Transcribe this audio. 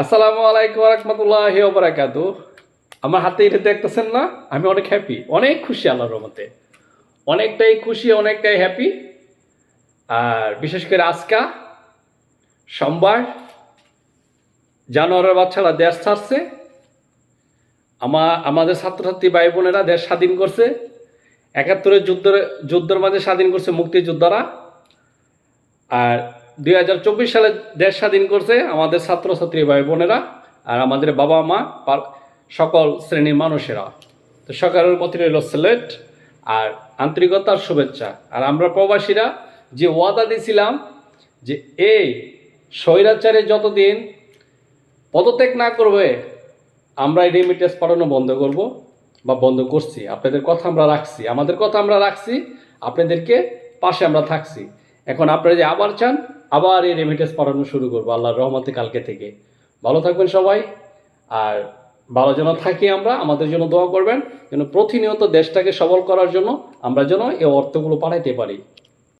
আসসালামু আলাইকুম রহমতুল্লাহ বারাকাতু আমার হাতে এটা দেখতেছেন না, আমি অনেক হ্যাপি অনেক খুশি আল্লাহর রহমতে। অনেকটাই খুশি, অনেকটাই হ্যাপি আর বিশেষ করে আজকা, সোমবার, জানোয়ারের বাচ্চারা দেশ ছাড়ছে। আমা আমাদের ছাত্রছাত্রী ভাই বোনেরা দেশ স্বাধীন করছে। একাত্তরের যুদ্ধের যুদ্ধের মাঝে স্বাধীন করছে মুক্তিযোদ্ধারা। আর দুই হাজার চব্বিশ সালে দেশ স্বাধীন করছে আমাদের ছাত্রছাত্রী ভাই বোনেরা আর আমাদের বাবা মা সকল শ্রেণির মানুষেরা। তো সকালের প্রতি রইল সিলেট আর আন্তরিকতার শুভেচ্ছা। আর আমরা প্রবাসীরা যে ওয়াদা দিয়েছিলাম যে এই স্বৈরাচারে যতদিন পদত্যাগ না করবে, আমরা এই রেমিটেন্স পাঠানো বন্ধ করব বা বন্ধ করছি। আপনাদের কথা আমরা রাখছি। আমাদের কথা আমরা রাখছি, আপনাদেরকে পাশে আমরা থাকছি। এখন আপনারা যে আবার চান, আবার এই রেমিটেন্স পাঠানো শুরু করব। আল্লাহর রহমতে কালকে থেকে। ভালো থাকবেন সবাই, আর ভালো যেন থাকি আমরা, আমাদের জন্য দোয়া করবেন, যেন প্রতিনিয়ত দেশটাকে সবল করার জন্য আমরা যেন এই অর্থগুলো পাঠাইতে পারি।